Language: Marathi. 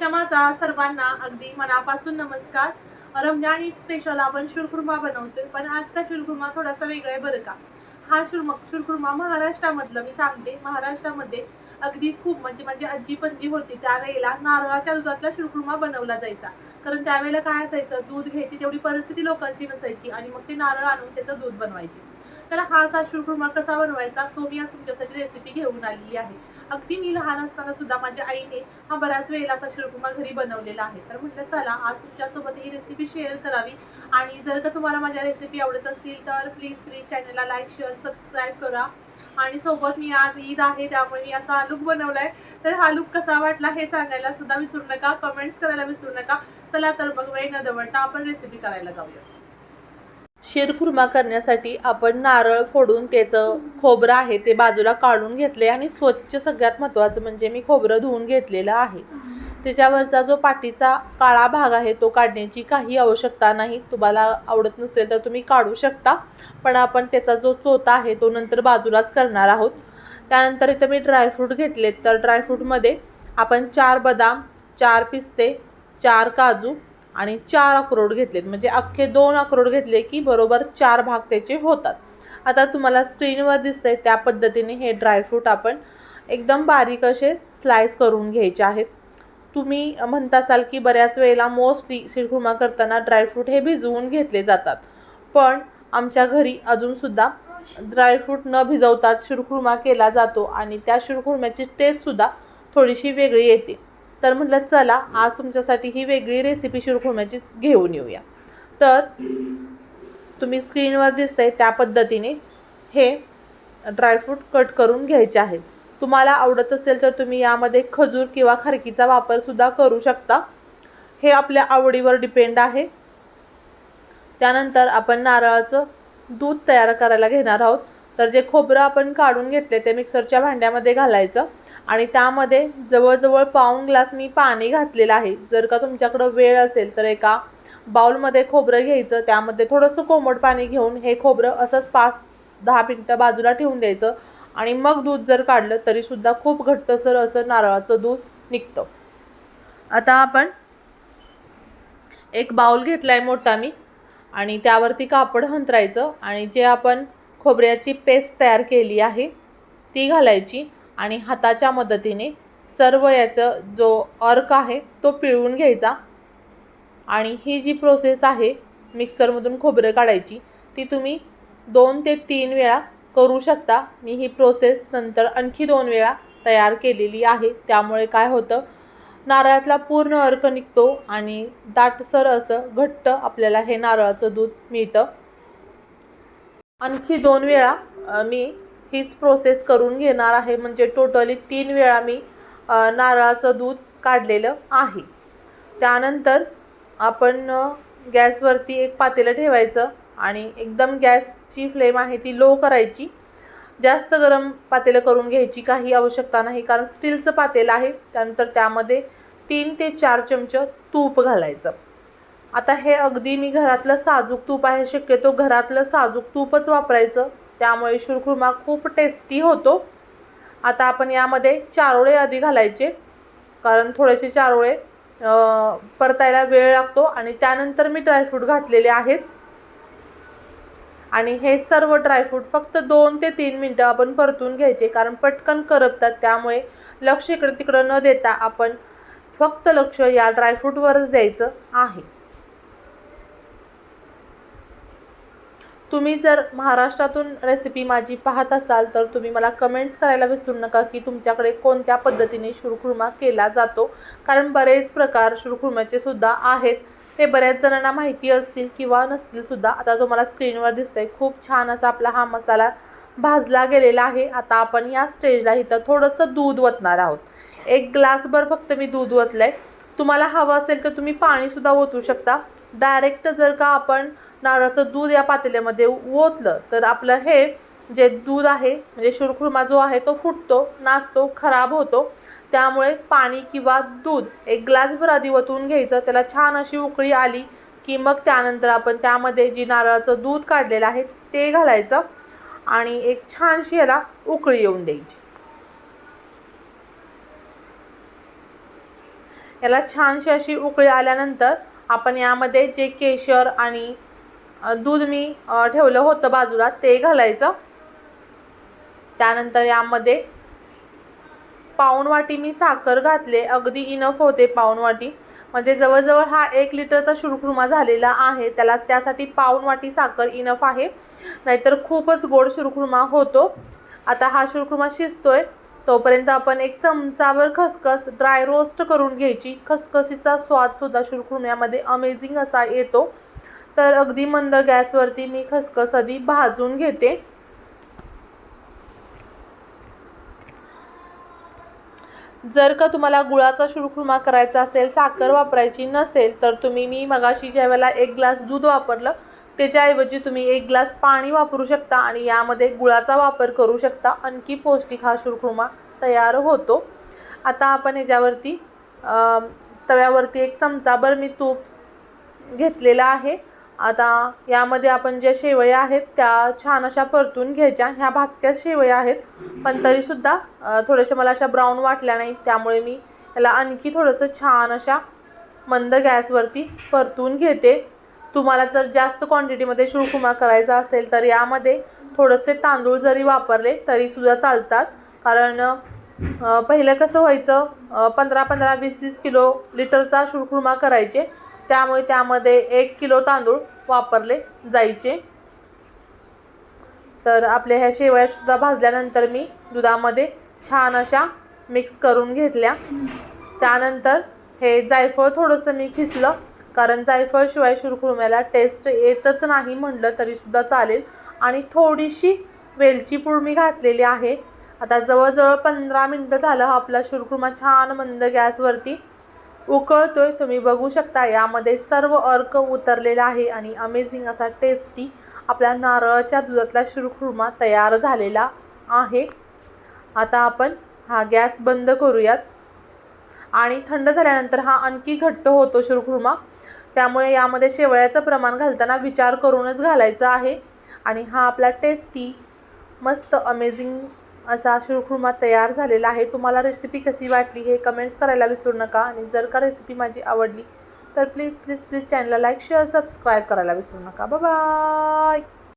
क्षमाचा सर्वांना अगदी मनापासून नमस्कार. रमजान ईद स्पेशल आपण शिरखुर्मा बनवतोय पण आजचा शिरखुर्मा थोडासा वेगळा आहे बरं का. हा शुरम शिरखुर्मा महाराष्ट्रामधलं मी सांगते. महाराष्ट्रामध्ये अगदी खूप म्हणजे माझी आजी पणजी होती त्यावेळेला नारळाच्या दुधातला शिरखुर्मा बनवला जायचा. कारण त्यावेळेला काय असायचं दूध घ्यायची तेवढी परिस्थिती लोकांची नसायची आणि मग ते नारळ आणून त्याचं दूध बनवायचे. तर हा असा शिरखुर्मा कसा बनवायचा तो मी आज तुमच्यासाठी रेसिपी घेऊन आलेली आहे. अगदी मी लहान असताना सुद्धा माझ्या आईने हा बऱ्याच वेळेला असा शिरकुमा घरी बनवलेला आहे. तर म्हटलं चला आज तुमच्यासोबत ही रेसिपी शेअर करावी आणि जर का तुम्हाला माझ्या रेसिपी आवडत असतील तर प्लीज प्लीज चॅनलला लाईक शेअर सबस्क्राईब करा. आणि सोबत मी आज ईद आहे त्यामुळे मी असा लुक बनवलाय. तर हा लुक कसा वाटला हे सांगायला सुद्धा विसरू नका. कमेंट्स करायला विसरू नका. चला तर मग वेळ न दवडता आपण रेसिपी करायला जाऊया. शिरखुर्मा करण्यासाठी आपण नारळ फोडून त्याचं खोबरं आहे ते बाजूला काढून घेतले आणि स्वच्छ सगळ्यात महत्त्वाचं म्हणजे मी खोबरं धुवून घेतलेलं आहे. त्याच्यावरचा जो पाठीचा काळा भाग आहे तो काढण्याची काही आवश्यकता नाही. तुम्हाला आवडत नसेल तर तुम्ही काढू शकता पण आपण त्याचा जो चोथा आहे तो नंतर बाजूलाच करणार आहोत. त्यानंतर इथं मी ड्रायफ्रूट घेतलेत. तर ड्रायफ्रूटमध्ये आपण चार बदाम चार पिस्ते चार काजू आणि चार अक्रोड घेतलेत. म्हणजे अख्खे दोन अक्रोड घेतले की बरोबर चार भाग त्याचे होतात. आता तुम्हाला स्क्रीनवर दिसतंय त्या पद्धतीने हे ड्रायफ्रूट आपण एकदम बारीक असे स्लाइस करून घ्यायचे आहेत. तुम्ही म्हणत असाल की बऱ्याच वेळेला मोस्टली शिरखुर्मा करताना ड्रायफ्रूट हे भिजवून घेतले जातात. पण आमच्या घरी अजूनसुद्धा ड्रायफ्रूट न भिजवताच शिरखुर्मा केला जातो आणि त्या शिरखुर्म्याची टेस्टसुद्धा थोडीशी वेगळी येते. तर म्हटलं चला आज तुमच्यासाठी ही वेगळी रेसिपी शिरखुर्म्याची घेऊन येऊया. तर तुम्ही स्क्रीनवर दिसतंय त्या पद्धतीने हे ड्रायफ्रूट कट करून घ्यायचे आहेत. तुम्हाला आवडत असेल तर तुम्ही यामध्ये खजूर किंवा खारकीचा वापरसुद्धा करू शकता. हे आपल्या आवडीवर डिपेंड आहे. त्यानंतर आपण नारळाचं दूध तयार करायला घेणार आहोत. तर जे खोबरं आपण काढून घेतले ते मिक्सरच्या भांड्यामध्ये घालायचं. आणि त्यामध्ये जवळजवळ पाऊण ग्लास मी पाणी घातलेलं आहे. जर का तुमच्याकडं वेळ असेल तर एका बाउलमध्ये खोबरं घ्यायचं त्यामध्ये थोडंसं कोमट पाणी घेऊन हे खोबरं असंच पाच दहा मिनटं बाजूला ठेवून द्यायचं. आणि मग दूध जर काढलं तरीसुद्धा खूप घट्टसर असं नारळाचं दूध निघतं. आता आपण एक बाउल घेतला आहे मोठा मी आणि त्यावरती कापड हंतरायचं आणि जे आपण खोबऱ्याची पेस्ट तयार केली आहे ती घालायची. आणि हाताच्या मदतीने सर्व याचं जो अर्क आहे तो पिळून घ्यायचा. आणि ही जी प्रोसेस आहे मिक्सरमधून खोबरं काढायची ती तुम्ही दोन ते तीन वेळा करू शकता. मी ही प्रोसेस नंतर आणखी दोन वेळा तयार केलेली आहे. त्यामुळे काय होतं नारळातला पूर्ण अर्क निघतो आणि दाटसर असं घट्ट आपल्याला हे नारळाचं दूध मिळतं. आणखी दोन वेळा मी हीच प्रोसेस करून घेणार आहे. म्हणजे टोटली तीन वेळा मी नारळाचं दूध काढलेलं आहे. त्यानंतर आपण गॅसवरती एक पातेलं ठेवायचं आणि एकदम गॅसची फ्लेम आहे ती लो करायची. जास्त गरम पातेलं करून घ्यायची काही आवश्यकता नाही कारण स्टीलचं पातेलं आहे. त्यानंतर त्यामध्ये तीन ते चार चमचं तूप घालायचं. आता हे अगदी मी घरातलं साजूक तूप आहे. शक्यतो घरातलं साजूक तूपच वापरायचं. त्यामुळे शिरखुर्मा खूप टेस्टी होतो. आता आपण यामध्ये चारोळे आधी घालायचे. कारण थोडेसे चारोळे परतायला वेळ लागतो आणि त्यानंतर मी ड्रायफ्रूट घातलेले आहेत. आणि हे सर्व ड्रायफ्रूट फक्त दोन ते तीन मिनटं आपण परतून घ्यायचे. कारण पटकन करपतात. त्यामुळे लक्ष इकडं तिकडं न देता आपण फक्त लक्ष या ड्रायफ्रूटवरच द्यायचं आहे. तुम्ही जर महाराष्ट्रातून रेसिपी माझी पाहत असाल तर तुम्ही मला कमेंट्स करायला विसरू नका की तुमच्याकडे कोणत्या पद्धतीने शुरखुर्मा केला जातो. कारण बरेच प्रकार शुरखुर्माचे सुद्धा आहेत. ते बऱ्याच जणांना माहिती असतील किंवा नसतील सुद्धा. आता तुम्हाला स्क्रीनवर दिसतंय खूप छान असा आपला हा मसाला भाजला गेलेला आहे. आता आपण या स्टेजला इथं थोडंसं दूध ओतणार आहोत. एक ग्लासभर फक्त मी दूध ओतलं आहे तुम्हाला हवं असेल तर तुम्ही पाणीसुद्धा ओतू शकता. डायरेक्ट जर का आपण नारळाचं दूध या पातेल्यामध्ये ओतलं तर आपलं हे जे दूध आहे म्हणजे शिरखुर्मा जो आहे तो फुटतो नाचतो खराब होतो. त्यामुळे पाणी किंवा दूध एक ग्लासभर आधी ओतून घ्यायचं त्याला छान अशी उकळी आली की मग त्यानंतर आपण त्यामध्ये जी नारळाचं दूध काढलेलं आहे ते घालायचं आणि एक छानशी याला उकळी येऊन द्यायची. याला छानशी अशी उकळी आल्यानंतर आपण यामध्ये जे केशर आणि दूध मी ठेवलं होतं बाजूला ते घालायचं. त्यानंतर यामध्ये पाऊण वाटी मी साखर घातले अगदी इनफ होते पाऊण वाटी. म्हणजे जवळजवळ हा एक लिटरचा शुरखुरमा झालेला आहे त्याला त्यासाठी पाऊण वाटी साखर इनफ आहे. नाहीतर खूपच गोड शुरखुरमा होतो. आता हा शुरखुरमा शिजतोय. तोपर्यंत आपण एक चमचावर खसखस ड्राय रोस्ट करून घ्यायची. खसखसीचा स्वादसुद्धा शुरखुरम्यामध्ये अमेझिंग असा येतो. तर अगदी मंद गॅसवरती मी खसखस आधी भाजून घेते. जर का तुम्हाला गुळाचा शुरखुरमा करायचा असेल साखर वापरायची नसेल तर तुम्ही मी मगाशी ज्या वेळेला एक ग्लास दूध वापरलं त्याच्याऐवजी तुम्ही एक ग्लास पाणी वापरू शकता आणि यामध्ये गुळाचा वापर करू शकता. आणखी पौष्टिक हा शुरखुरमा तयार होतो. आता आपण ह्याच्यावरती तव्यावरती एक चमचाभर मी तूप घेतलेला आहे. आता यामध्ये आपण ज्या शेवया आहेत त्या छान अशा परतून घ्यायच्या. ह्या भाजक्या शेवया आहेत पण तरीसुद्धा थोड्याशा मला अशा ब्राऊन वाटल्या नाहीत. त्यामुळे मी याला आणखी थोडंसं छान अशा मंद गॅसवरती परतून घेते. तुम्हाला जर जास्त क्वांटिटीमध्ये शुळकुमा करायचा असेल तर यामध्ये थोडेसे तांदूळ जरी वापरले तरीसुद्धा चालतात. कारण पहिलं कसं व्हायचं पंधरा पंधरा वीस वीस किलो लिटरचा शुळकुमा करायचे. त्यामुळे त्यामध्ये एक किलो तांदूळ वापरले जायचे. तर आपल्या ह्या शेवयासुद्धा भाजल्यानंतर मी दुधामध्ये छान अशा मिक्स करून घेतल्या. त्यानंतर हे जायफळ थोडंसं मी खिसलं कारण जायफळ शिवाय शुरकुरम्याला टेस्ट येतच नाही म्हटलं तरीसुद्धा चालेल. आणि थोडीशी वेलची पूड मी घातलेली आहे. आता जवळजवळ पंधरा मिनटं झालं हा आपला शुरकुरमा छान मंद गॅसवरती उकळतोय. तुम्ही बघू शकता यामध्ये सर्व अर्क उतरलेला आहे आणि अमेझिंग असा टेस्टी आपल्या नारळाच्या दुधातला शुरखुर्मा तयार झालेला आहे. आता आपण हा गॅस बंद करूयात. आणि थंड झाल्यानंतर हा आणखी घट्ट होतो शुरखुर्मा. त्यामुळे यामध्ये शेवळ्याचं प्रमाण घालताना विचार करूनच घालायचा आहे. आणि हा आपला टेस्टी मस्त अमेझिंग असा शुरखुर्मा तयार झालेला आहे. तुम्हाला रेसिपी कशी वाटली हे कमेंट्स करायला विसरू नका आणि जर का रेसिपी माझी आवडली तर प्लीज प्लीज प्लीज चॅनलला लाईक शेअर सबस्क्राईब करायला विसरू नका. बाय